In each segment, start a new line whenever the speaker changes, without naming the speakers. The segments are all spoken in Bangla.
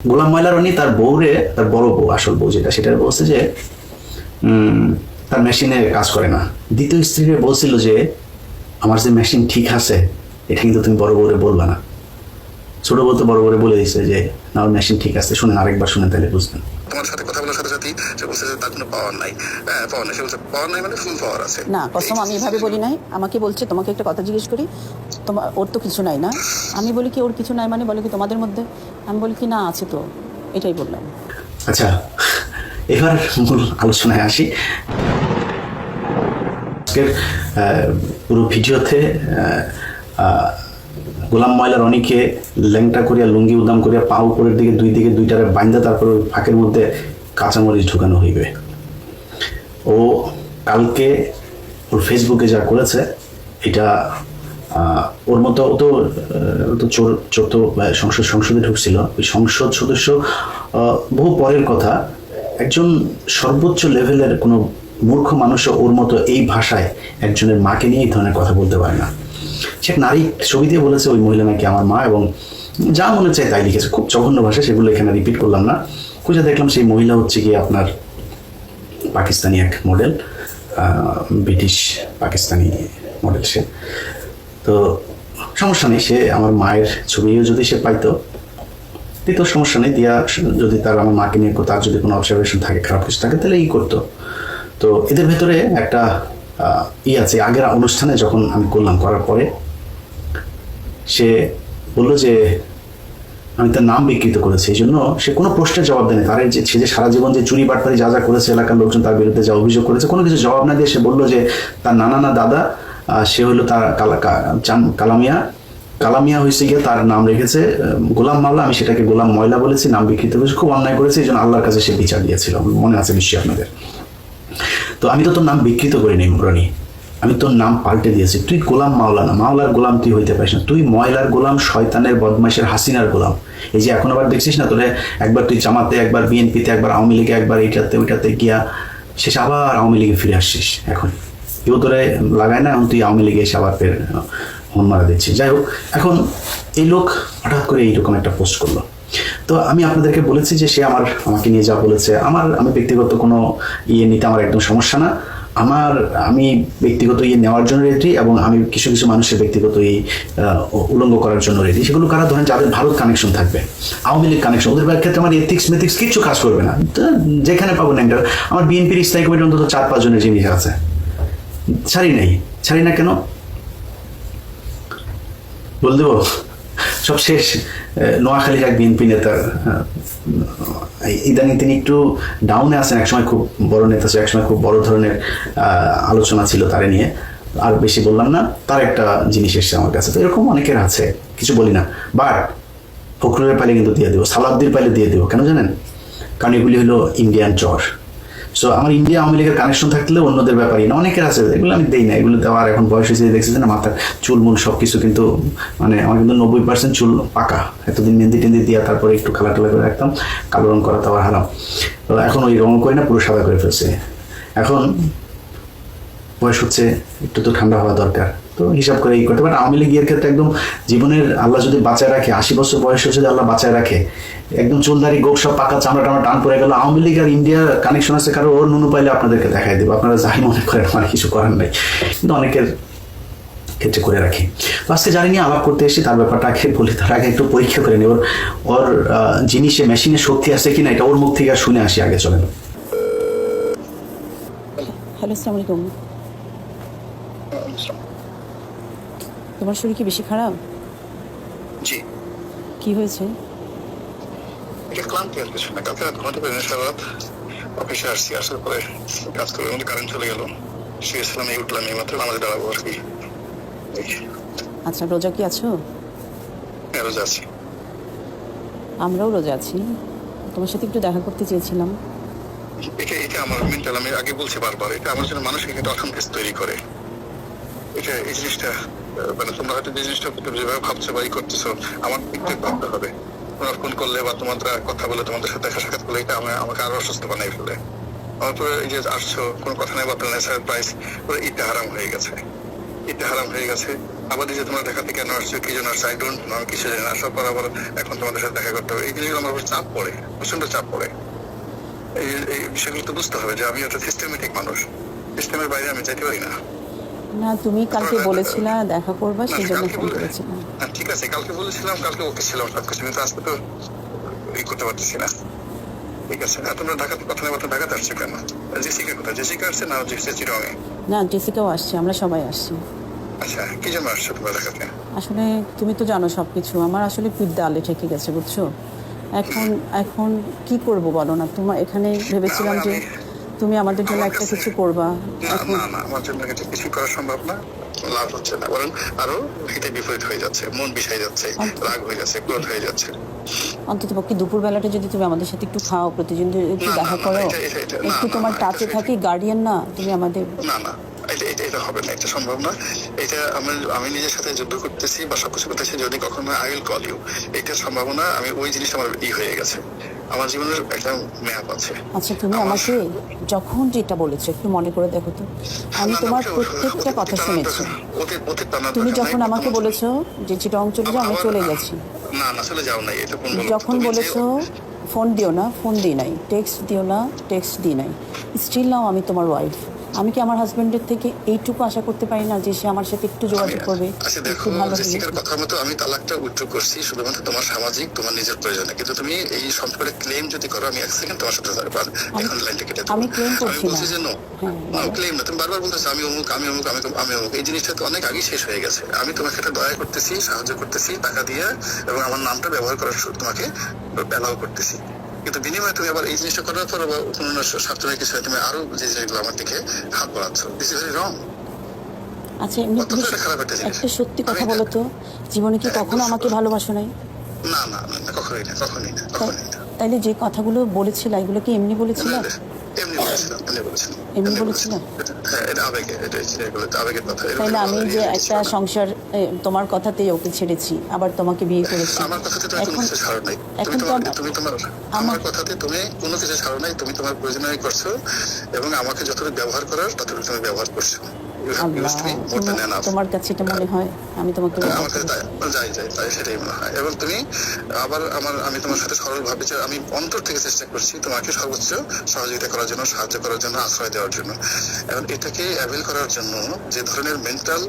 গোলাম ময়লা রনি তার বউরে তার বড় বউ আসল বউ যেটা সেটা বলছে যে উম, তার মেশিনে কাজ করে না। দ্বিতীয় স্ত্রীরে বলছিল যে আমার যে মেশিন ঠিক আছে এটা কিন্তু তুমি বড় বউরে বলবা না। ছোট বউ তো বড় বউরে বলে দিছে যে না আমার মেশিন ঠিক আছে শুনেন আরেকবার শুনে তাহলে বুঝবেন।
তোমার সাথে কথা বলার সাথে সাথেই সে বলছে যে তার কোনো পাওয়ার নাই। হ্যাঁ পাওয়ার নাই সে বলছে পাওয়ার নাই মানে ফুল পাওয়ার আছে।
না কসম আমি এভাবে বলি নাই। আমাকে বলছে তোমাকে একটা কথা জিজ্ঞেস করি তোমার ওর তো কিছু নাই না। আমি বলি কি ওর কিছু নাই মানে? বলে কি তোমাদের মধ্যে? আমি বলি, কি না, আছে তো। এটাই বললাম।
আচ্ছা এবার মূল আলোচনায় আসি। আজকের পুরো ভিডিওতে গোলাম ময়লা রনিকে ল্যাংটা করিয়া, লুঙ্গি উদাম করিয়া, পা উপরের দিকে, দুই দিকে দুইটারে বাইন্দা, তারপর ফাঁকের মধ্যে কাঁচামরিচ ঢুকানো হইবে। ও কালকে ওর ফেসবুকে যা করেছে, এটা ওর মতো ও তো তো সংসদ, সংসদে ঢুকছিল। ওই সংসদ সদস্য বহু পরের কথা, একজন সর্বোচ্চ লেভেলের কোনো মূর্খ মানুষও ওর মতো এই ভাষায় একজনের মাকে নিয়ে এই ধরনের কথা বলতে পারে না। সে নারী ছবি দিয়ে বলেছে, ওই মহিলা নাকি আমার মা এবং যা মনে চায় তাই লিখেছে। খুব জঘন্য ভাষা সেগুলো এখানে রিপিট করলাম না। খুঁজে দেখলাম সেই মহিলা হচ্ছে গিয়ে আপনার পাকিস্তানি এক মডেল ব্রিটিশ পাকিস্তানি মডেল সে। তো সমস্যা নেই, সে আমার মায়ের ছবিও যদি সে পাইতো দিত সমস্যা নেই, দিয়া যদি তার আমার মাকে নিয়ে তার যদি কোনো অবজারভেশন থাকে, খারাপ কিছু থাকে, তাহলে ই করতো। তো এদের ভেতরে একটা ই আছে, আগের অনুষ্ঠানে যখন আমি করলাম, করার পরে, সে বলল যে, আমি তার নাম বিকৃত করেছি, এই জন্য সে কোনো প্রশ্নের জবাব দেয়নি। তার যে, সে যে সারা জীবন যে চুরি বাটপারি যা যা করেছে, এলাকার লোকজন তার বিরুদ্ধে যা অভিযোগ করেছে, কোনো কিছু জবাব না দিয়ে সে বলল যে, তার নানা না দাদা সে হলো তার কালামিয়া। কালামিয়া হয়েছে গিয়ে তার নাম রেখেছে গোলাম মাওলা। আমি সেটাকে গোলাম ময়লা বলেছি, নাম বিকৃত করেছি, খুব অন্যায় করেছি, এই জন্য আল্লাহর কাছে সে বিচার দিয়েছিল। মনে আছে নিশ্চয়ই আপনাদের। তো আমি তো তোর নাম বিকৃত করিনি রনি আমি তোর নাম পাল্টে দিয়েছি। তুই গোলাম মাওলা না। মাওলার গোলাম তুই হইতে পারিস না। তুই ময়লার গোলাম, শয়তানের বদমাইশের হাসিনার গোলাম। এই যে এখন আবার দেখছিস না তোরে? একবার তুই জামাতে, একবার বিএনপিতে, একবার আওয়ামী লীগে, একবার এইটাতে, ওইটাতে গিয়া শেষ আবার আওয়ামী লীগে ফিরে আসছিস। এখন কেউ তোরে লাগায় না, এখন তুই আওয়ামী লীগে এসে আবার ফের মন মারা দিচ্ছিস। যাই হোক, এখন এই লোক হঠাৎ করে এইরকম একটা পোস্ট করল। তো আমি আপনাদেরকে বলেছি যে সে আমার, আমাকে নিয়ে যা বলেছে। আমার, আমি ব্যক্তিগত কোনো ইয়ে নিতে আমার একদম সমস্যা না। আমার, আমি ব্যক্তিগত ইয়ে নেওয়ার জন্য রেডি এবং আমি কিছু কিছু মানুষের ব্যক্তিগত এই উলঙ্গ করার জন্য রেডি সেগুলো কারা ধরেন যাদের ভারত কানেকশন থাকবে, আওয়ামী লীগ কানেকশন ওদের ক্ষেত্রে আমার এথিক্স মেথিক্স কিছু কাজ করবে না। যেখানে পাবো না আমার বিএনপির স্থায়ী কমিটি অন্তত চার পাঁচজনের জিনিস আছে। ছাড়ি নেই। ছাড়ি না কেন? বল দেবো সব শেষ। আহ, নোয়াখালীর এক বিএনপি এই- ইদানিং তিনি একটু ডাউনে আছেন একসময় খুব বড় নেতা ছিল একসময় খুব বড় ধরনের আলোচনা ছিল তারে নিয়ে। আর বেশি বললাম না তার একটা জিনিস এসছে আমার কাছে। তো এরকম অনেকের আছে কিছু বলি না। বাট ফখরুলের পাইলে কিন্তু দিয়ে দেবো সালাদ্দির পাইলে দিয়ে দেবো কেন জানেন? কারণ এগুলি হলো ইন্ডিয়ান চর সো আমার ইন্ডিয়া আওয়ামী লীগের কানেকশন থাকলে অন্যদের ব্যাপারই না। অনেকের আছে, এগুলো আমি দেই না। এগুলো দেওয়ার এখন বয়স হয়েছে দেখছি না, মাথার চুল মুল সব কিছু কিন্তু মানে আমার কিন্তু নব্বই পার্সেন্ট চুল পাকা। এতদিন মেহেন্দি টেন্দি দিয়া তারপরে একটু কালা টালা করে রাখতাম, কালো রং করা তো হারাম। তো এখন ওই রং করে না, পুরো সাদা করে ফেলছে। এখন বয়স হচ্ছে, একটু তো ঠান্ডা হওয়া দরকার। তো হিসাব করে এই করতে পারে আওয়ামী লীগের ক্ষেত্রে একদম জীবনের আল্লাহ যদি বাঁচায় রাখে, আশি বছর বয়সে যদি আল্লাহ বাঁচায় রাখে, একদম চুলদারি, গোপ সব পাকা চামড়া টামড়া টান পড়ে গেল, আওয়ামী লীগ আর ইন্ডিয়ার কানেকশন আছে কারও, ওর নুনু পাইলে আপনাদেরকে দেখাই দেবো। আপনারা যাই মনে করেন আমার কিছু করার নাই। কিন্তু অনেকের ক্ষেত্রে করে রাখি। আজকে জানি নিয়ে আলাপ করতে এসেছি, তার ব্যাপারটা আগে বলি, তার আগে একটু পরীক্ষা করে নিই ওর ওর জিনিসে মেশিনে শক্তি আছে কিনা, এটা ওর মুখ থেকে শুনে আসি, আগে চলেন।
হ্যালো আসসালামু আলাইকুম তোমার শরীর কি বেশি খারাপ?
জি।
কি হয়েছে?
এটা ক্লান্তি আর কিছু না। কালকে রাত ঘুমাতে পারিনি সারা রাত অফিসে আসছি আসার পরে কাজ করে মধ্যে কারেন্ট চলে গেল। শুয়েছিলাম এই উঠলাম এই মাত্র আমাদের দাঁড়াবো আর কি।
আচ্ছা রোজা কি আছো?
হ্যাঁ রোজা আছি।
আমরাও রোজা আছি। তোমার সাথে একটু দেখা করতে চেয়েছিলাম।
এটা এটা আমার মেন্টাল আমি আগে বলছি বারবার এটা আমার জন্য মানসিক একটা অসন্তোষ তৈরি করে। এটা এই জিনিসটা মানে তোমরা হয়তো যে জিনিসটা করতে যেভাবে ভাবছ বা ই করতেছো, আমার একটু ভাবতে হবে। তোমরা ফোন করলে বা তোমাদের কথা বলে তোমাদের সাথে দেখা সাক্ষাৎ করলে এটা আমি আমাকে আরও অসুস্থ বানাই ফেলে। আমার এই যে আসছো, কোনো কথা নেই বার্তা নেই সারপ্রাইজ পুরো ইটা হারাম হয়ে গেছে। ইটা হারাম হয়ে গেছে। আবার যে তোমরা দেখাতে কেন আসছো, কি জন্য আসছো আই ডোন্ট নো কিছু জানি আসার পর আবার এখন তোমাদের সাথে দেখা করতে হবে। এই জিনিসগুলো আমার চাপ পড়ে প্রচণ্ড চাপ পড়ে। এই বিষয়গুলো তো বুঝতে হবে যে আমি একটা সিস্টেমেটিক মানুষ। সিস্টেমের বাইরে আমি যাইতে পারি না।
না তুমি কালকে বলেছিলা দেখা করবা সেই জন্য ফোন করেছিলাম।
হ্যাঁ, ঠিক আছে কালকে বলেছিলাম কালকে ওকে ছিলাম সবকিছু কিন্তু আজকে তো ই করতে পারতেছি না। ঠিক আছে আর তোমরা ঢাকাতে কথা নেই ঢাকাতে আসছো কেন? জেসিকা কোথায়? জেসিকা আসছে না জেসিকা চিরঙে
না জেসিকাও আসছে আমরা সবাই আসছি।
আচ্ছা কি জন্য আসছো তোমরা ঢাকাতে?
আসলে তুমি তো জানো সব কিছু আমার আসলে পিঠটা আলে ঠেকে গেছে বুঝছ? এখন এখন কি করব বলো না তোমার এখানে ভেবেছিলাম যে তুমি আমাদের জন্য একটা কিছু করবা।
না না আমার জন্য এটা কিছু করা সম্ভব না। লাভ হচ্ছে না বরং আরও হিতে বিপরীত হয়ে যাচ্ছে মন বিষাই যাচ্ছে রাগ হয়ে যাচ্ছে ক্রোধ হয়ে যাচ্ছে।
অন্তত পক্ষে দুপুর বেলাটা যদি তুমি আমাদের সাথে একটু খাও প্রতিদিন একটু দেখা করো। একটু তোমার টাচে থাকি গার্ডিয়ান না তুমি আমাদের
না না এটা এটা এটা হবে না এটা সম্ভব না। এটা আমি আমি নিজের সাথে যুদ্ধ করতেছি বা সবকিছু করতেছি যদি কখনো আই উইল কল ইউ এটার সম্ভাবনা আমি ওই জিনিসটা আমার ই হয়ে গেছে। আমার জীবনের একটা ম্যাপ আছে।
আচ্ছা তুমি আমাকে যখন যেটা বলেছ একটু মনে করে দেখো তো। আমি তোমার প্রত্যেকটা কথা শুনেছি। তুমি যখন আমাকে বলেছ যে চিটং চলে যাও আমি চলে গেছি।
না না চলে যাও না এটা কোন
যখন বলেছ ফোন দিও না ফোন দিই নাই টেক্সট দিও না টেক্সট দিই নাই। স্টিল নাও আমি তোমার ওয়াইফ আমি কি আমার হাজবেন্ডের থেকে এইটুকু আশা করতে পারি না যে সে আমার সাথে একটু যোগাযোগ করবে?
আচ্ছা দেখো জেসিকার কথা মতো আমি তালাকটা উইথড্র করছি শুধুমাত্র তোমার সামাজিক তোমার নিজের প্রয়োজনে। কিন্তু তুমি এই সম্পর্কে ক্লেম যদি করো আমি এক সেকেন্ড তোমার সাথে থাকব এখন লাইনটা কেটে
আমি claim করছি না।
যে নো না ক্লেম না। তুমি বারবার বলতেছো আমি অমুক আমি অমুক আমি আমি অমুক। এই জিনিসটা তো অনেক আগেই শেষ হয়ে গেছে। আমি তোমাকে একটা দয়া করতেছি সাহায্য করতেছি টাকা দিয়ে এবং আমার নামটা ব্যবহার করার তোমাকে অ্যালাউ করতেছি। কিন্তু বিনিময়ে তুমি আবার এই জিনিসটা করার পর আবার অন্য স্বার্থের কিছু তুমি আরও যে জিনিসগুলো আমার দিকে হাত বাড়াচ্ছ। দিস ইজ ভেরি রং
আচ্ছা এমনি
একটা
সত্যি কথা বলো তো জীবনে কি কখনো আমাকে ভালোবাসো নাই?
না না না কখনোই না কখনোই না কখনোই না।
তাইলে যে কথাগুলো বলেছিল এগুলো কি এমনি বলেছিল?
এমনি বলেছিলাম এমনি বলেছিলাম
এমনি বলেছিলাম?
এটা- এটা আবেগে এটা হচ্ছে এগুলো তো আবেগের কথা
তাইলে আমি যে একটা সংসার তোমার কথাতেই ওকে ছেড়েছি আবার তোমাকে বিয়ে করেছি।
আমার কথাতে কোনো
এখন
কিছু ছাড়ো নাই। তুমি
এখন তো
তুমি তোমার আমার কথাতে তুমি কোনো কিছু ছাড়ো নাই তুমি তোমার প্রয়োজনীয় করছ এবং আমাকে যতটুকু ব্যবহার করার ততটুকু তুমি ব্যবহার করছ।
তোমার- কাছে এটা মনে হয় আমি তোমাকে
যাই যাই তাই সেটাই মনে হয়। এবং তুমি আবার আমার আমি তোমার সাথে সরল ভাবে যে আমি অন্তর থেকে চেষ্টা করছি তোমাকে সর্বোচ্চ সহযোগিতা করার জন্য সাহায্য করার জন্য আশ্রয় দেওয়ার জন্য। এবং এটাকে অ্যাভেল করার জন্য যে ধরনের মেন্টাল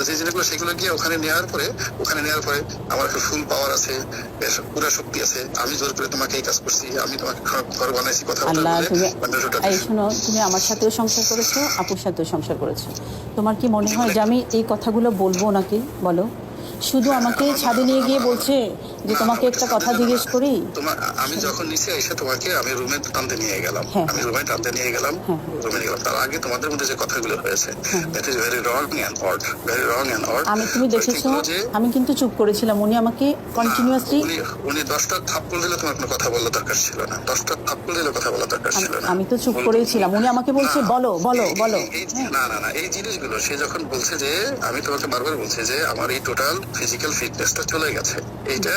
যে জিনিসগুলো সেগুলো গিয়ে ওখানে নেওয়ার পরে ওখানে নেওয়ার পরে আমার একটা ফুল পাওয়ার আছে পুরো শক্তি আছে। আমি জোর করে তোমাকে এই কাজ করছি আমি তোমাকে ঘর- বানাইছি কথা বলে
এই শোনো তুমি আমার সাথেও সংসার করেছ আপুর সাথেও সংসার করেছ। তোমার কি মনে হয় যে আমি এই কথাগুলো বলব নাকি? বলো। শুধু আমাকে ছাদে নিয়ে গিয়ে বলছে যে তোমাকে একটা কথা জিজ্ঞেস করি।
তোমার আমি যখন নিচে এসে তোমাকে আমি রুমে টানতে নিয়ে গেলাম।
হ্যাঁ।
আমি রুমে টানতে নিয়ে গেলাম
হ্যাঁ।
রুমে নিয়ে গেলাম। তার আগে তোমাদের মধ্যে যে কথাগুলো হয়েছে that is very wrong and odd very wrong and odd
আমি তুমি দেখেছ আমি কিন্তু চুপ করেছিলাম। উনি আমাকে কন্টিনিউয়াসলি
উনি উনি দশটা থাপ্পড় দিলে তোমার কোনো কথা বলার দরকার ছিল না। দশটা থাপ্পড় দিলে কথা বলার দরকার ছিল না।
আমি তো চুপ করেই ছিলাম উনি আমাকে বলছে বলো বলো বলো।
এই- না না না এই জিনিসগুলো সে যখন বলছে যে আমি তোমাকে বারবার বলছি যে আমার এই টোটাল ফিজিক্যাল ফিটনেসটা চলে গেছে। এইটা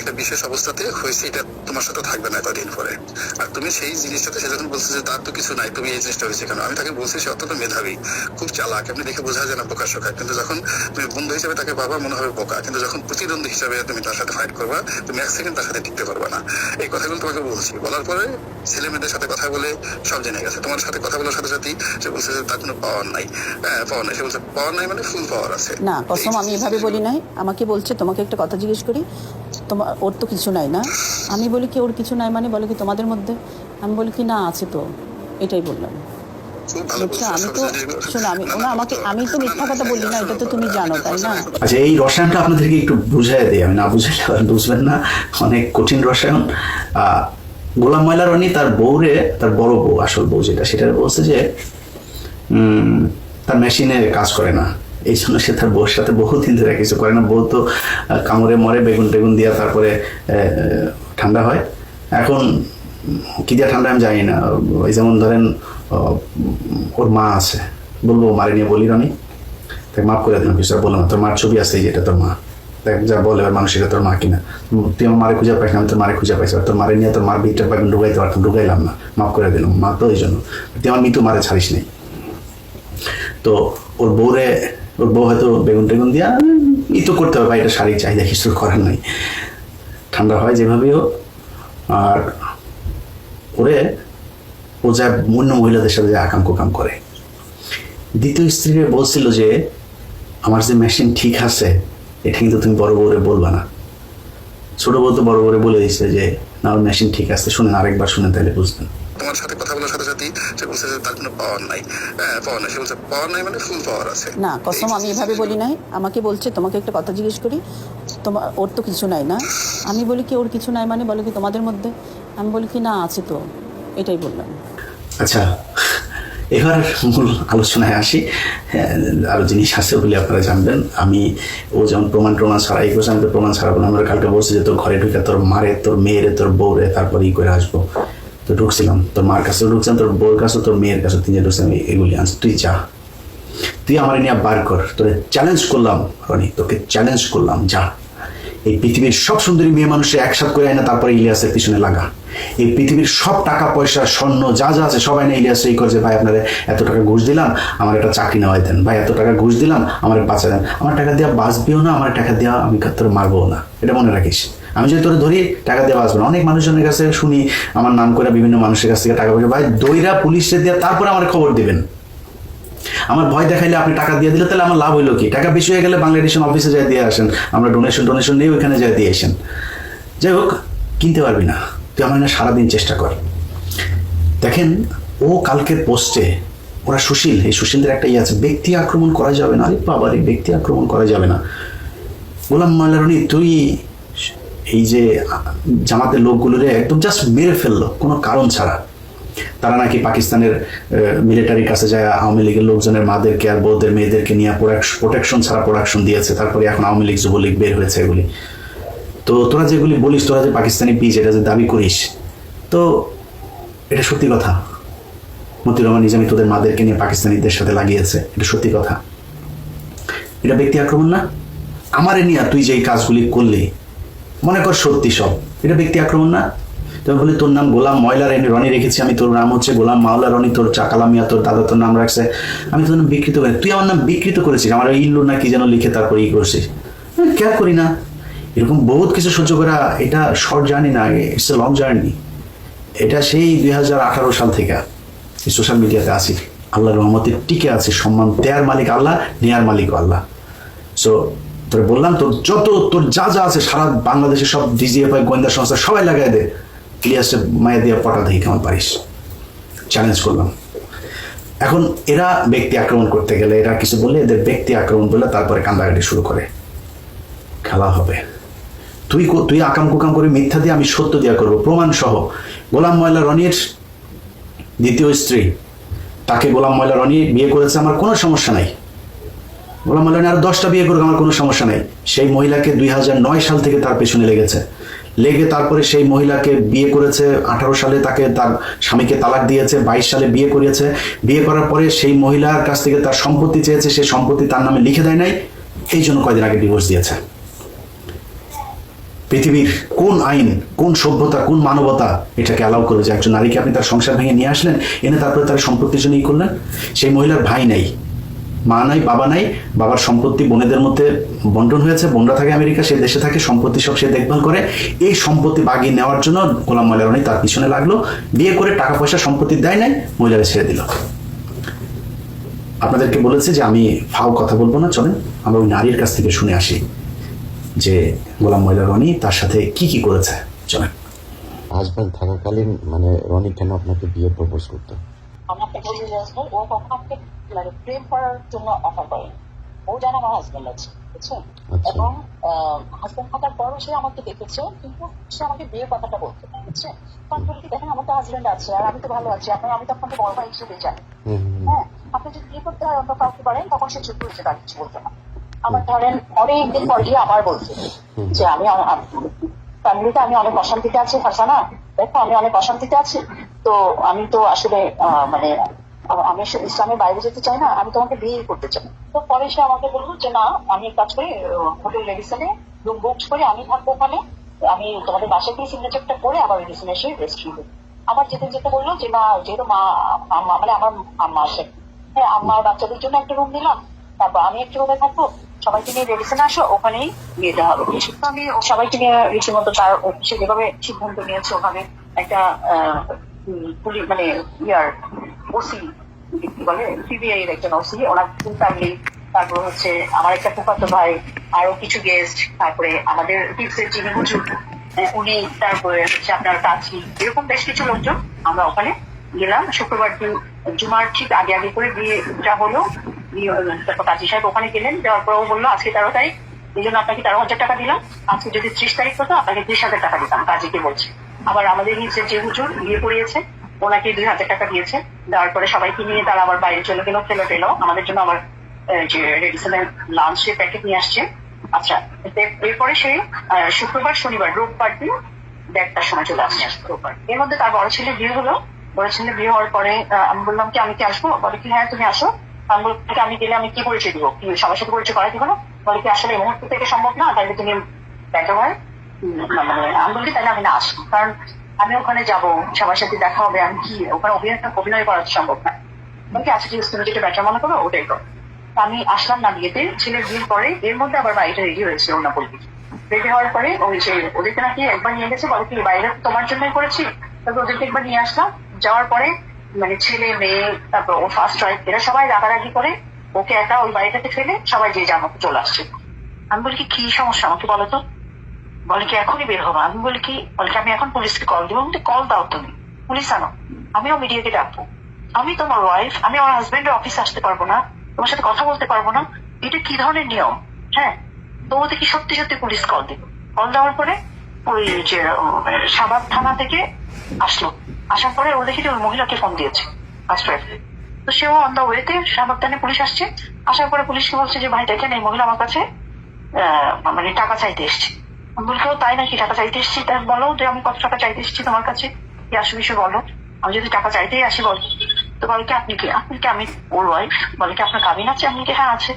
একটা বিশেষ অবস্থাতে হয়েছে এটা তোমার সাথে থাকবে না এতদিন পরে। আর তুমি সেই জিনিসটাতে সে যখন বলছে যে তার তো কিছু নাই তুমি এই জিনিসটা হয়েছে কেন? আমি তাকে বলছি সে অত্যন্ত মেধাবী খুব চালাক আপনি দেখে বোঝা যায় না বোকা শোকা কিন্তু যখন তুমি বন্ধু হিসেবে তাকে বাবা মনে হবে বোকা। কিন্তু যখন প্রতিদ্বন্দ্বী হিসেবে তুমি তার সাথে ফাইট করবা তুমি এক সেকেন্ড তার সাথে টিকতে পারবা না। এই কথাগুলো তোমাকে বলছি। বলার পরে ছেলে মেয়েদের সাথে কথা বলে সব জেনে গেছে। তোমার সাথে কথা বলার সাথে সাথেই সে বলছে যে তার কোনো পাওয়ার নাই। হ্যাঁ পাওয়ার নাই। সে বলছে পাওয়ার নাই মানে ফুল পাওয়ার আছে।
না কসম আমি এভাবে বলি নাই। আমাকে বলছে তোমাকে একটা কথা জিজ্ঞেস করি তোমার ওর তো কিছু নাই না? আমি বলি কি ওর কিছু নাই মানে? বলে কি তোমাদের মধ্যে? আমি বলি কি না আছে তো। এটাই বললাম।
বলছে,
আমি তো শোনো আমি ওনা আমাকে আমি তো মিথ্যা কথা বলি না এটা তো তুমি জানো তাই না?
আচ্ছা এই রসায়নটা আপনাদেরকে একটু বুঝাই দিই আমি না বুঝাইলে আবার বুঝবেন না অনেক কঠিন রসায়ন। আহ, গোলাম ময়লা রনি তার বউরে তার বড় বউ আসল বউ যেটা সেটা বলছে যে উম, তার মেশিনে কাজ করে না। এই জন্য সে তার বউর সাথে বহুদিন ধরে কিছু করে না। বউ তো কামড়ে মরে বেগুন টেগুন দিয়া তারপরে ঠান্ডা হয়। এখন কি দিয়ে ঠান্ডা আমি জানি না। ওই যেমন ধরেন ওর মা আছে। বলব মারে নিয়ে বলি রানি। তাকে মাফ করে দিলাম কিছু বললাম। তোর মার ছবি আছে এই যে এটা তোর মা। দেখ যা বলে এবার মানুষ এটা তোর মা কিনা। তুই আমার মারে খুঁজে পাইস না, আমি তোর মারে খুঁজে পাইছি। তোর মারে নিয়ে তোর মার বিটটা পাইবেন ঢুকাইতে পারতাম ঢুকাইলাম না। মাফ করে দিলাম মা তো এই জন্য। তুই আমার মৃত্যু মারে ছাড়িস নেই। তো ওর বউরে ওর বউ হয়তো বেগুন টেগুন দিয়া ই তো করতে হবে ভাই, এটা শাড়ি চাহিদা কিছু করার নাই। ঠান্ডা হয় যেভাবেই হোক। আর ওরে, ও যা অন্য মহিলাদের সাথে যা আকাম কুকাম করে। দ্বিতীয় স্ত্রী বলছিল যে, আমার যে মেশিন ঠিক আছে, এটা কিন্তু তুমি বড় বউরে বলবা না। ছোট বউ তো বড় বউরে বলে দিচ্ছে যে, না, ওর মেশিন ঠিক আছে, শুনেন, আরেকবার শুনে তাহলে বুঝবেন।
তোমার সাথে কথা বলার সাথে সাথেই সে বলছে যে তার কোনো পাওয়ার নাই। হ্যাঁ পাওয়ার নাই। সে বলছে পাওয়ার নাই মানে ফুল পাওয়ার আছে।
না কসম আমি এভাবে বলি নাই। আমাকে বলছে তোমাকে একটা কথা জিজ্ঞেস করি। তোমার ওর তো কিছু নাই না? আমি বলি কি ওর কিছু নাই মানে বলো কি তোমাদের মধ্যে? আমি বলি কি না আছে তো। এটাই বললাম।
আচ্ছা এবার মূল আলোচনায় আসি। হ্যাঁ, আরও জিনিস আছে বলে আপনারা জানবেন। আমি ও যেমন প্রমাণ প্রমাণ ছাড়া এই করছে আমি তো প্রমাণ ছাড়াবো না। আমরা কালকে বলছি যে তোর ঘরে ঢুকে তোর মারে তোর মেয়েরে তোর বউরে তারপরে ই করে আসব। তো ঢুকছিলাম, তোর মার কাছে ঢুকছিলাম, তোর বউর কাছে, তোর মেয়ের কাছে, তিনজন ঢুকছে, আমি এগুলি আনছি। তুই যা। তুই আমার নিয়ে বার কর। তোরে চ্যালেঞ্জ করলাম, রনি, তোকে চ্যালেঞ্জ করলাম, যা। এই পৃথিবীর সব সুন্দরী মেয়ে মানুষের একসাথ করে আয় না, তারপরে ইলিয়াসের পিছনে লাগা। এই পৃথিবীর সব টাকা, পয়সা, স্বর্ণ, যা যা আছে, সবাই না ইলিয়াস এই করছে, ভাই, আপনারা এত টাকা ঘুষ দিলাম, আমার একটা চাকরি নেওয়াই দেন। ভাই, এত টাকা ঘুষ দিলাম, আমার বাঁচা দেন। আমার টাকা দেওয়া বাঁচবেও না, আমার টাকা দেওয়া আমি তোর মারবো না। এটা মনে রাখিস। আমি যদি তোর ধরি, টাকা দেওয়া বাঁচবো না। অনেক মানুষজনের কাছে শুনি, আমার নাম করে বিভিন্ন মানুষের কাছ থেকে টাকা পয়সা। ভাই, দইরা পুলিশে দেওয়া তারপরে আমার খবর দিবেন। আমার ভয় দেখাইলে আপনি টাকা দিয়ে দিলে, তাহলে আমার লাভ হইল কি? টাকা বেশি হয়ে গেলে বাংলাদেশের অফিসে যাই দিয়ে আসেন। আমরা ডোনেশন ডোনেশন নিয়ে ওইখানে যাই দিয়ে আসেন। যাই হোক, কিনতে পারবি না। তুই আমার না সারাদিন চেষ্টা কর। দেখেন, ও কালকের পোস্টে ওরা সুশীল, এই সুশীলদের একটা ইয়ে আছে, ব্যক্তি আক্রমণ করা যাবে না। আরে বাবা রে ব্যক্তি আক্রমণ করা যাবে না। গোলাম মাল্লারনি তুই এই যে, জামাতের লোকগুলোরে একদম জাস্ট মেরে ফেলল, কোনো কারণ ছাড়া। তারা নাকি পাকিস্তানের মিলিটারির কাছে যায়, আওয়ামী লীগের লোকজনের মাদেরকে আর বৌদ্ধের মেয়েদেরকে নিয়ে প্রোটেকশন ছাড়া প্রোডাকশন দিয়েছে, তারপরে এখন আওয়ামী লীগ, যুবলীগ বের হয়েছে এগুলি। তো তোরা যেগুলি বলিস, তোরা যে পাকিস্তানি পিচ, এটা যে দাবি করিস, তো এটা সত্যি কথা। মতিউর রহমান নিজামী তোদের মাদেরকে নিয়ে পাকিস্তানিদের সাথে লাগিয়েছে, এটা সত্যি কথা। এটা ব্যক্তি আক্রমণ না। আমারে নিয়ে তুই যে এই কাজগুলি করলি মনে কর সত্যি সব। এটা ব্যক্তি আক্রমণ না? তবে বলি তোর নাম গোলাম ময়লা রানী রনি রেখেছি আমি, তোর নাম হচ্ছে গোলাম মাওলা রনি, তোর চাকালা মিয়া, তোর দাদা তোর নাম রাখছে। আমি তোর নাম বিকৃত করি তুই আমার নাম বিকৃত করেছিস, আমার ইল্লু না কি যেন লিখে তারপরে ই করছিস। কেয়ার করি না? এরকম বহুত কিছু সহ্য করা, এটা শর্ট জার্নি না ইটস এ লং জার্নি এটা সেই দুই হাজার আঠারো সাল থেকে সোশ্যাল মিডিয়াতে আছি। আল্লাহর রহমতে টিকে আছে, সম্মান দেয়ার মালিক আল্লাহ, নেয়ার মালিক আল্লাহ। সো তোর বললাম, তোর যত, তোর যা যা আছে সারা বাংলাদেশের সব ডিজিএফআই গোয়েন্দা সংস্থা সবাই লাগাই দে। ইলিয়াসে মায়া দিয়ে পটা দেখি কেমন পারিস। চ্যালেঞ্জ করলাম। এখন এরা ব্যক্তি আক্রমণ করতে গেলে, এরা কিছু বললে এদের ব্যক্তি আক্রমণ বলে তারপরে কান্দাকাটি শুরু করে। খেলা হবে। তুই তুই আকাম কুকাম করে মিথ্যা দিয়ে আমি সত্য দিয়া করব। প্রমাণ সহ গোলাম ময়লা রনির দ্বিতীয় স্ত্রী, তাকে গোলাম ময়লা রনি বিয়ে করেছে, আমার কোনো সমস্যা নাই। গোলাম ময়লা রনি আরও দশটা বিয়ে করুক, আমার কোনো সমস্যা নাই। সেই মহিলাকে দুই হাজার নয় সাল থেকে তার পেছনে লেগেছে। লেগে তারপরে সেই মহিলাকে বিয়ে করেছে, আঠারো সালে তাকে তার স্বামীকে তালাক দিয়েছে, বাইশ সালে বিয়ে করিয়েছে বিয়ে করার পরে সেই মহিলার কাছ থেকে তার সম্পত্তি চেয়েছে সেই সম্পত্তি তার নামে লিখে দেয় নাই। এই জন্য কয়দিন আগে ডিভোর্স দিয়েছে। পৃথিবীর কোন আইন, কোন সভ্যতা, কোন মানবতা এটাকে অ্যালাউ করবে যে একজন নারীকে আপনি তার সংসার ভেঙে নিয়ে আসলেন, এনে তারপরে তার সম্পত্তির জন্য ই করলেন? সেই মহিলার ভাই নাই। মা নাই বাবা নাই বাবার সম্পত্তি বোনেদের মধ্যে বন্টন হয়েছে বোনরা থাকে আমেরিকা সে দেশে থাকে সম্পত্তি সব সে দেখভাল করে। এই সম্পত্তি বাগিয়ে নেওয়ার জন্য গোলাম ময়লারণী তার পিছনে লাগল। বিয়ে করে টাকা পয়সা সম্পত্তি দেয় নাই মহিলারা ছেড়ে দিল। আপনাদেরকে বলেছে যে আমি ফাও কথা বলব না চলেন আমরা ওই নারীর কাছ থেকে শুনে আসি যে গোলাম ময়লা রনি তার সাথে কি কি করেছে। চলেন।
হাজব্যান্ড থাকাকালীন মানে রনি কেন আপনাকে বিয়ে প্রপোজ করতো?
আমাকে মানে প্রেম করার জন্য অফার করে ও জানে আমার হাজবেন্ড আছে বুঝছেন?
আচ্ছা।
এবং হাজবেন্ড থাকার পরও সে আমাকে দেখেছে কিন্তু সে আমাকে বিয়ে কথাটা বলতো না, বুঝছেন? তখন বলি দেখেন আমার তো হাজবেন্ড আছে আর আমি তো ভালো আছি আপনার আমি তো আপনাকে বড় ভাই হিসেবে জানি। হ্যাঁ আপনি যদি বিয়ে করতে হয় অন্য কাউকে পারেন তখন সে চুপ করেছে তার কিছু বলতো না আবার ধরেন অনেকদিন পর গিয়ে আবার বলছে যে আমি ফ্যামিলিতে আমি অনেক অশান্তিতে আছি ফাঁসানা দেখো আমি অনেক অশান্তিতে আছি। তো আমি তো আসলে আহ, মানে আমি ইসলামের বাইরে যেতে চাই না আমি তোমাকে বিয়ে করতে চাই। তো পরে সে আমাকে বলল যে না আমি এক কাজ করি হোটেল রেডিসনে রুম বুক করে আমি থাকব ওখানে। আমি তোমাদের বাসায় গিয়ে সিগনেচারটা করে আবার রেডিসনে এসে রেস্ট নিবো। আবার যেতে যেতে বলল যে না যেহেতু মা মানে আমার আম্মা আসে হ্যাঁ আমার বাচ্চাদের জন্য একটা রুম নিলাম। তারপর আমি একটু রুমে থাকব সবাইকে নিয়ে রেডিসনে আসো ওখানেই বিয়েটা হবে। তো আমি সবাইকে নিয়ে রীতিমতো তার সে যেভাবে সিদ্ধান্ত নিয়েছে ওখানে একটা উম, মানে ইয়ার ওসি বলে? একজন ওসি ওনার ফুল ফ্যামিলি তারপর হচ্ছে আমার একটা ফুফাতো ভাই আরও কিছু গেস্ট তারপরে আমাদের টিপসের যিনি হুজুর উনি, তারপরে হচ্ছে আপনার কাছি এরকম বেশ কিছু লোকজন আমরা ওখানে গেলাম। শুক্রবার দিন, জুমার ঠিক আগে আগে করে হলো, বিয়ে হলো। তারপর কাজী সাহেব ওখানে গেলেন, যাওয়ার পর ও বলল, আজকে তেরো তারিখ, এই জন্য আপনাকে তেরো হাজার টাকা দিলাম। আজকে যদি ত্রিশ তারিখ হতো, আপনাকে ত্রিশ হাজার টাকা দিতাম, কাজীকে বলছে। আবার আমাদের নিচে যে হুজুর বিয়ে পড়িয়েছে ওনাকে দুই হাজার টাকা দিয়েছে। দেওয়ার পরে সবাইকে নিয়ে তারা আবার বাইরে চলে গেল ফেলো টেলো আমাদের জন্য আবার যে লাঞ্চের প্যাকেট নিয়ে আসছে। আচ্ছা এরপরে সে শুক্রবার, শনিবার, রোববার দিন দেড়টার সময় চলে আসছে। রোববার। এর মধ্যে তার বড় ছেলে বিয়ে হলো। বড় ছেলে বিয়ে হওয়ার পরে আমি বললাম কি, আমি কি আসব? বলে কি হ্যাঁ তুমি আসো। আমি বললাম আমি গেলে আমি কি পরিচয় দিব? কি, সবার সাথে পরিচয় করা দিব না? বলে কি, আসলে এই মুহূর্ত থেকে সম্ভব না তাহলে তুমি দেখা হয়। আমি বলি তাহলে আমি না আসব। কারণ আমি ওখানে যাব, সবার সাথে দেখা হবে, আমি কি, ওখানে অভিনয় অভিনয় করা সম্ভব না। বলছি আচ্ছা ঠিক তুমি যেটা ব্যাটার মনে করো, ওটাই করো। আমি আসলাম না বিয়েতে ছেলের বিয়ের পরে, এর মধ্যে আবার বাড়িটা রেডি হয়েছে অন্য বলবি রেডি হওয়ার পরে ওই যে ওদেরকে নাকি একবার নিয়ে গেছে, বলে কি বাইরে তোমার জন্যই করেছি। তারপর ওদেরকে একবার নিয়ে আসলাম। যাওয়ার পরে মানে ছেলে, মেয়ে, তারপর ও ফার্স্ট ওয়াইফ এরা সবাই রাগারাগি করে ওকে একা ওই বাড়িটাতে ফেলে সবাই যে যার মতো চলে আসছে। আমি বলি কি সমস্যা আমাকে বলো তো? বলে কি এখনই বের হব। আমি বলি কি বলে কি আমি এখন পুলিশকে কল দিব। আমি কল দাও তুমি। পুলিশ আনো। আমিও মিডিয়াকে ডাকবো। আমি তোমার ওয়াইফ আমি আমার হাজবেন্ডের অফিসে আসতে পারব না। তোমার সাথে কথা বলতে পারব না। এটা কি ধরনের নিয়ম? হ্যাঁ? তো ও দেখি সত্যি সত্যি পুলিশ কল দিল কল দেওয়ার পরে ওই যে সাবাদ থানা থেকে আসলো। আসার পরে ও দেখি ওই মহিলাকে ফোন দিয়েছে তো সেও অন দা ওয়েতে সাবাদ থানায় পুলিশ আসছে। আসার পরে পুলিশকে বলছে যে, ভাই, দেখেন, এই মহিলা আমার কাছে মানে টাকা চাইতে এসছে। আমি বলি কেউ তাই নাকি টাকা চাইতে এসছি? তাই বলো যে আমি কত টাকা চাইতে এসছি তোমার কাছে? কি আসবে বিষয় বলো। আমি যদি টাকা চাইতেই আসি বল। তো বলে কি আপনি কি? আপনি কি? আমি ওর ওয়াইফ বলে কি আপনার কাবিন আছে? আমি কি? হ্যাঁ আছে।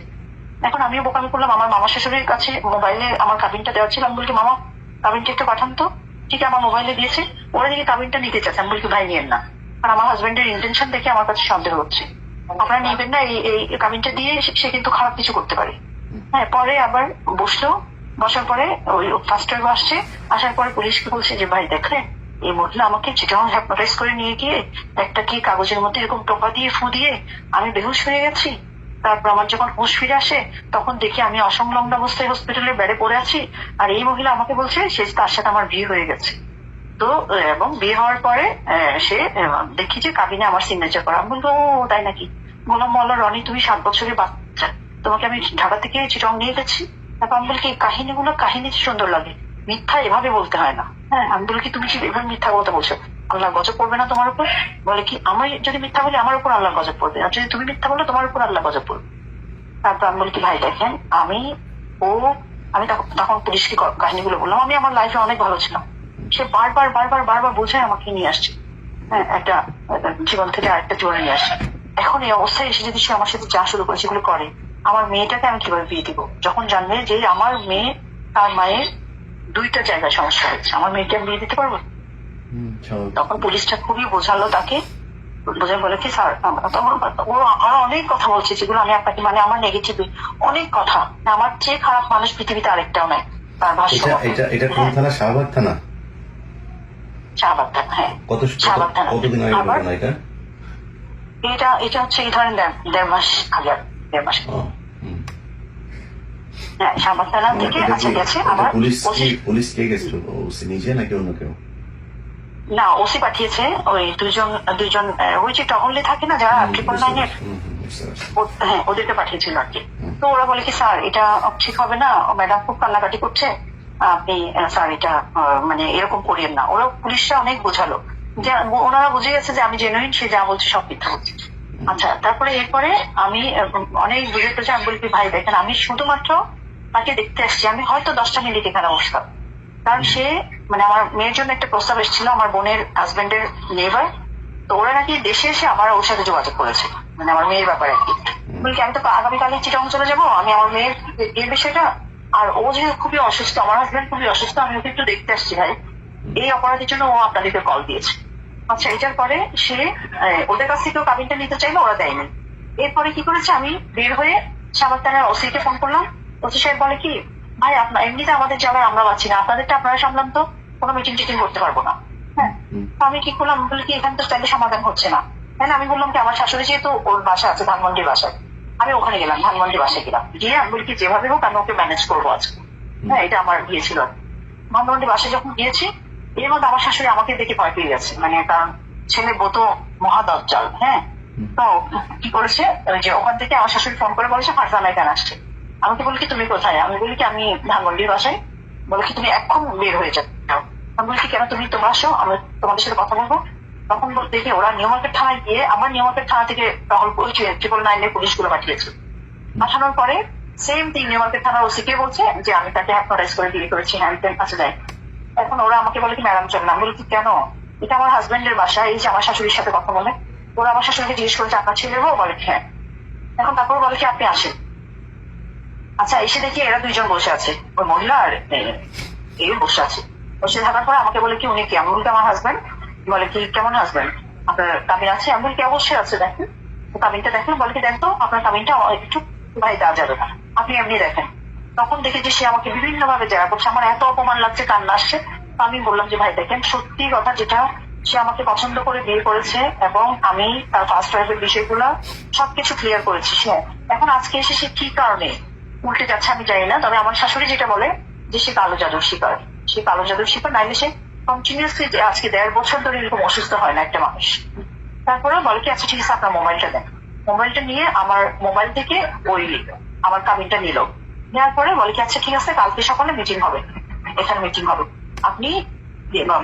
এখন আমিও বোকামি করলাম আমার মামা শাশুড়ির কাছে। মোবাইলে আমার কাবিনটা দেওয়া ছিল। আমি বলি কি, মামা কাবিনটা একটু পাঠান তো। ঠিক আমার মোবাইলে দিয়েছে। ওরা দিকে কাবিনটা নিতে চাচ্ছে। আমি বলি কি, ভাই নিয়েন না। আর আমার হাজবেন্ডের ইন্টেনশন দেখে আমার কাছে সন্দেহ হচ্ছে। আপনারা নেবেন না এই এই কাবিনটা দিয়ে সে- সে কিন্তু খারাপ কিছু করতে পারে। হ্যাঁ পরে আবার বসল। বসার পরে ওই ওয়েভ আসছে। আসার পরে পুলিশকে বলছে যে ভাই দেখলেন? এই মহিলা আমাকে চিটাং হ্যাপনোটাইজ করে নিয়ে গিয়ে একটা কি কাগজের মধ্যে এরকম টোপা দিয়ে ফু দিয়ে আমি বেহুশ হয়ে গেছি। তারপর আমার যখন হুঁশ ফিরে আসে তখন দেখি আমি অসংলগ্ন অবস্থায় হসপিটালে বেডে পড়ে আছি আর এই মহিলা আমাকে বলছে সে তার সাথে আমার বিয়ে হয়ে গেছে। তো এবং বিয়ে হওয়ার পরে সে দেখি যে কাবিনে আমার সিগনেচার করা। আমি বলব "ও, তাই নাকি? বললাম বলো রনি তুমি সাত বছরের বাচ্চা। তোমাকে আমি ঢাকা থেকে চিটং নিয়ে গেছি। তারপর আমি বলি কি কাহিনীগুলো কাহিনী সুন্দর লাগে। মিথ্যা এভাবে বলতে হয় না। হ্যাঁ আমি বলি কি, তুমি কি এভাবে মিথ্যা কথা বলছো? আল্লাহ গজব পড়বে না তোমার উপর? বলে কি আমি যদি মিথ্যা বলি আমার উপর আল্লাহ গজব পড়বে আর যদি তুমি মিথ্যা বলো, তোমার উপর আল্লাহ গজব পড়বে তারপর আমি বলি কি, ভাই দেখেন, আমি, ও, আমি তখন পুলিশকে কাহিনীগুলো বললাম। আমি আমার লাইফে অনেক ভালো ছিলাম। সে বারবার বারবার বারবার বোঝায় আমাকে নিয়ে আসছে। হ্যাঁ একটা জীবন থেকে আরেকটা জীবনে নিয়ে আসছে। এখন এই অবস্থায় এসে যদি সে আমার সাথে যা শুরু করে, সেগুলো করে। আমার মেয়েটাকে আমি কীভাবে বিয়ে দিব? যখন জানবে যে আমার মেয়ে তার মায়ের দুইটা জায়গায় সমস্যা হয়েছে। আমার মেয়েকে আমি বিয়ে দিতে পারব? তখন পুলিশটা খুবই বোঝালো তাকে। বোঝায় বলে কি স্যার তখন ও আরও অনেক কথা বলছে যেগুলো আমি আপনাকে মানে আমার নেগেটিভ অনেক কথা। আমার চেয়ে খারাপ মানুষ পৃথিবীতে আরেকটাও নাই। তার ভাষ্য
এটা এটা এটা কোন থানা? শাহবাগ থানা?
শাহবাগ থানা, হ্যাঁ।
কত
শাহবাগ থানা।
কতদিন আগে ঘটনা এটা?
এটা এটা হচ্ছে এই ধরেন দেড়- মাস আগে। হ্যাঁ শাহবাগ থানা থেকে আচ্ছা গেছে আবার
পুলিশ কি
ওসি
পুলিশ কে গেছিল? ওসি নিজে নাকি অন্য কেউ?
না ওসি পাঠিয়েছে ওই দুজন দুজন ওই যে টহলে থাকে না যারা ট্রিপল নাইনের
পারছি, হুম, হুম, বুঝতে পারছি।
হ্যাঁ ওদেরকে পাঠিয়েছিল আর কি। তো ওরা বলে কি স্যার এটা ঠিক হবে না। ম্যাডাম খুব কান্নাকাটি করছে। আপনি স্যার এটা মানে এরকম করিয়েন না। ওরা পুলিশরা অনেক বোঝালো। যে ওনারা বুঝে গেছে যে আমি জেনুইন সে যা বলছে সব মিথ্যা বলছে। আচ্ছা তারপরে এরপরে আমি অনেক বুঝে পেয়েছি আমি বলি, ভাই, দেখেন, আমি শুধুমাত্র তাকে দেখতে আসছি। আমি হয়তো দশটা মিনিট এখানে বসতাম। কারণ সে মানে আমার মেয়ের জন্য একটা প্রস্তাব এসেছিল, আমার বোনের হাজবেন্ডের নেভার তো ওরা নাকি দেশে এসে আমার ওর সাথে যোগাযোগ করেছে মানে আমার মেয়ের ব্যাপারে আর কি। বলি, আমি তো আগামীকালে চিটং চলে যাব। আমি আমার মেয়ের বিয়ের বিষয়টা আর ও যেহেতু খুবই অসুস্থ, আমার হাজবেন্ড খুবই অসুস্থ, আমি ওকে একটু দেখতে আসছি, ভাই, এই অপরাধের জন্য ও আপনাদেরকে কল দিয়েছে। আচ্ছা এটার পরে সে ওদের কাছ থেকেও কাবিনটা নিতে চাইলো ওরা দেয়নি। এরপরে কি করেছে আমি বের হয়ে সাবার থানার ওসিকে ফোন করলাম। ওসি সাহেব বলে কি ভাই আপনার এমনিতে আমাদের জায়গায় আমরা পাচ্ছি না আপনাদেরটা আপনারা সামলান তো কোনো মিটিং টিটিং করতে পারব না। হ্যাঁ তো আমি কি করলাম বলি কি এখানে তো চাইলে সমাধান হচ্ছে না। হ্যাঁ আমি বললাম কি আমার শাশুড়ি যেহেতু ওর বাসা আছে ধানমন্ডির বাসায় আমি ওখানে গেলাম ধানমন্ডি বাসায় গেলাম। গিয়ে আমি বলি কি যেভাবে হোক আমি ওকে ম্যানেজ করব আজকে। হ্যাঁ এটা আমার ইয়ে ছিল। ধানমন্ডি বাসায় যখন গিয়েছি এর মধ্যে আমার শাশুড়ি আমাকে দেখে ভয় পেয়ে গেছে। মানে কারণ ছেলে বত মহাদজ্জাল হ্যাঁ? তো কি করেছে? ওই যে ওখান থেকে আমার শাশুড়ি ফোন করে বলেছে ফারজানা কেন আসছে। আমাকে বলি কি তুমি কোথায়? আমি বলি কি আমি ধানমন্ডির বাসায়। বলে কি তুমি এখন বের হয়ে যাও। আমি বলি কি কেন তুমি তোমরা আসো? আমি তোমাদের সাথে কথা বলব। তখন দেখি ওরা নিউ মার্কেট থানায় গিয়ে আমার নিউ মার্কেট থানা থেকে টহল ট্রিপল নাইনের পুলিশগুলো পাঠিয়েছে। পাঠানোর পরে সেম থিং নিউ মার্কেট থানার ওসিকে বলছে যে আমি তাকে হ্যাপনোটাইজ করে দিয়ে করেছি হ্যান্ড আছে দেয় এখন ওরা আমাকে বলে কি, ম্যাডাম চল না বলি, কি, কেন? এটা আমার হাজবেন্ডের বাসা, এই যে আমার শাশুড়ির সাথে কথা বলে। ওরা আমার শাশুড়িকে জিজ্ঞেস করেছে, আপনার ছেলে বউ? বলে হ্যাঁ। এখন তারপর বলে কি, আপনি আসেন। আচ্ছা এসে দেখি এরা দুইজন বসে আছে। ওই মহিলা আর এই বসে আছে। বসে থাকার পরে আমাকে বলে কি, উনি কি? আমি আমার হাজবেন্ড বলে, কি, কেমন হাজবেন্ড আপনার কামিন আছে? আমি কি অবশ্যই আছে, দেখেন। তো কাবিনটা দেখেন বলে কি, দেখ তো আপনার কাবিনটা একটু ভাই দেওয়া যাবে না। আপনি এমনি দেখেন। তখন দেখে যে সে আমাকে বিভিন্ন ভাবে জেরা করছে। আমার এত অপমান লাগছে, কান্না আসছে। আমি বললাম যে, ভাই, দেখেন, সত্যি কথা যেটা সে আমাকে পছন্দ করে বিয়ে করেছে এবং আমি তার ফার্স্ট ওয়াইফের বিষয়গুলো সবকিছু ক্লিয়ার করেছি, সে। এখন আজকে এসে সে কি কারণে উল্টে যাচ্ছে আমি জানি না, তবে আমার শাশুড়ি যেটা বলে যে, সে কালো জাদুর শিকার। সে কালো জাদুর শিকার, নাইলে সে কন্টিনিউসলি আজকে দেড় বছর ধরে এরকম অসুস্থ হয় না একটা মানুষ। তারপরে বলে কি আচ্ছা ঠিক আছে, আপনার মোবাইলটা দেন। মোবাইলটা নিয়ে আমার মোবাইল থেকে ওই আমার কাবিনটা নিল। নেওয়ার পরে বলে কি আচ্ছা ঠিক আছে কালকে সকালে মিটিং হবে। এখানে মিটিং হবে। আপনি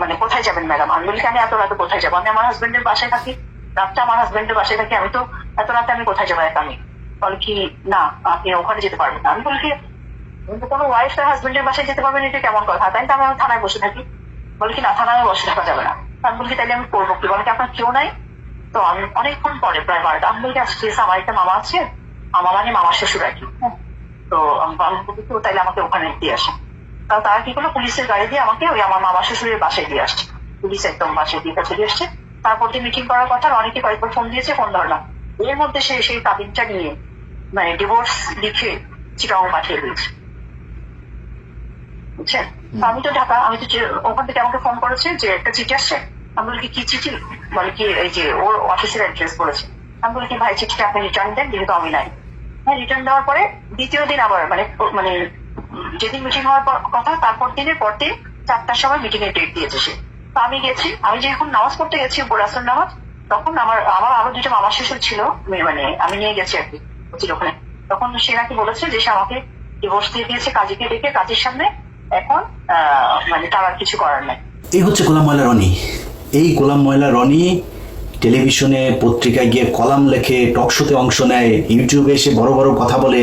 মানে কোথায় যাবেন ম্যাডাম? আমি বলি আমি এত রাতে কোথায় যাব? আমি আমার হাজবেন্ডের বাসায় থাকি। রাতটা আমার হাজবেন্ডের বাসায় থাকি আমি তো এত রাতে আমি কোথায় যাব একা আমি? বলে কি না আপনি ওখানে যেতে পারবেন না। আমি বলি কি কোনো ওয়াইফ তার হাজবেন্ডের বাসায় যেতে পারবেন এটা কেমন কথা? তাই আমি থানায় বসে থাকি। বলে কি না থানায় বসে থাকা যাবে না। আমি বলি কি, তাইলে আমি করব কি? বলে কি আপনার কেউ নাই? তো আমি অনেকক্ষণ পরে প্রায় বারোটা আমি বলি কি, ঠিক আছে আমার একটা মামা আছে আমার মানে মামার শ্বশুর আর কি। তো আমি আমি বলি তাইলে আমাকে ওখানে দিয়ে আসে। তা তারা কি করল? পুলিশের গাড়ি দিয়ে আমাকে ওই আমার মামা শ্বশুরের বাসায় দিয়ে আসছে। পুলিশ একদম বাসায় দিয়ে কাছে দিয়ে আসছে। তারপর দিয়ে মিটিং করার কথা আর অনেকে কয়েকবার ফোন দিয়েছে ফোন ধরলাম। এর মধ্যে সে সেই কাবিনটা নিয়ে মানে ডিভোর্স লিখে চিটাং পাঠিয়ে দিয়েছে। বুঝছেন? আমি তো ঢাকা আমি তো ওখান থেকে আমাকে ফোন করেছে যে একটা চিঠি আসছে। আমি বলি কি কি চিঠি? বলে কি এই যে ওর অফিসের অ্যাড্রেস বলেছে। আমি বলি কি ভাই চিঠিটা আপনি রিটার্ন দেন যেহেতু আমি নাই। হ্যাঁ রিটার্ন দেওয়ার পরে দ্বিতীয় দিন আবার মানে মানে যেদিন মিটিং হওয়ার কথা, তারপর দিনের পর দিন চারটার সময় মিটিং এর ডেট দিয়েছে সে। তো আমি গেছি, আমি যখন নামাজ পড়তে গেছি বোরাসের নামাজ, তখন আমার আমার আরও দুটো মামা শ্বশুর ছিল মানে আমি নিয়ে গেছি আর কি ওখানে। তখন সে নাকি বলেছে যে সে আমাকে ডিভোর্স দিয়ে দিয়েছে কাজীকে ডেকে কাজের সামনে, এখন মানে তার আর কিছু করার নাই।
এই হচ্ছে গোলাম ময়লা রনি। এই গোলাম ময়লা রনি টেলিভিশনে পত্রিকায় গিয়ে কলাম লেখে, টক শোতে অংশ নেয়, ইউটিউবে এসে বড় বড় কথা বলে।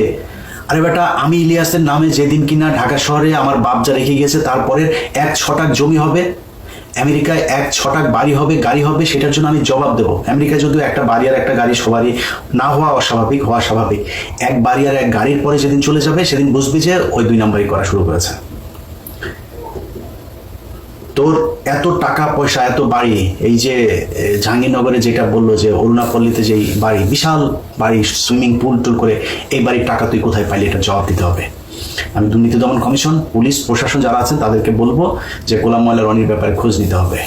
আরে বেটা, আমি ইলিয়াসের নামে যেদিন কিনা ঢাকা শহরে আমার বাপ যা রেখে গেছে তারপরে এক ছটাক জমি হবে, আমেরিকায় এক ছটাক বাড়ি হবে, গাড়ি হবে, সেটার জন্য আমি জবাব দেবো। আমেরিকায় যদিও একটা বাড়ি আর একটা গাড়ি সবারই না হওয়া অস্বাভাবিক, হওয়া স্বাভাবিক। এক বাড়ি আর এক গাড়ির পরে যেদিন চলে যাবে, সেদিন বুঝবি যে ওই দুই নাম্বারই করা শুরু করেছে। তোর এত টাকা পয়সা, এত বাড়ি, এই যে জাহাঙ্গীরনগরে যেটা বলল যে অরুণাপল্লীতে যেই বাড়ি, বিশাল বাড়ি, সুইমিং পুল টুল করে, এই বাড়ির টাকা তুই কোথায় পাইলি? এটা জবাব দিতে হবে। আমি দুর্নীতি দমন কমিশন, পুলিশ, প্রশাসন যারা আছেন তাদেরকে বলব যে গোলাম ময়লা রনির ব্যাপারে খোঁজ নিতে হবে।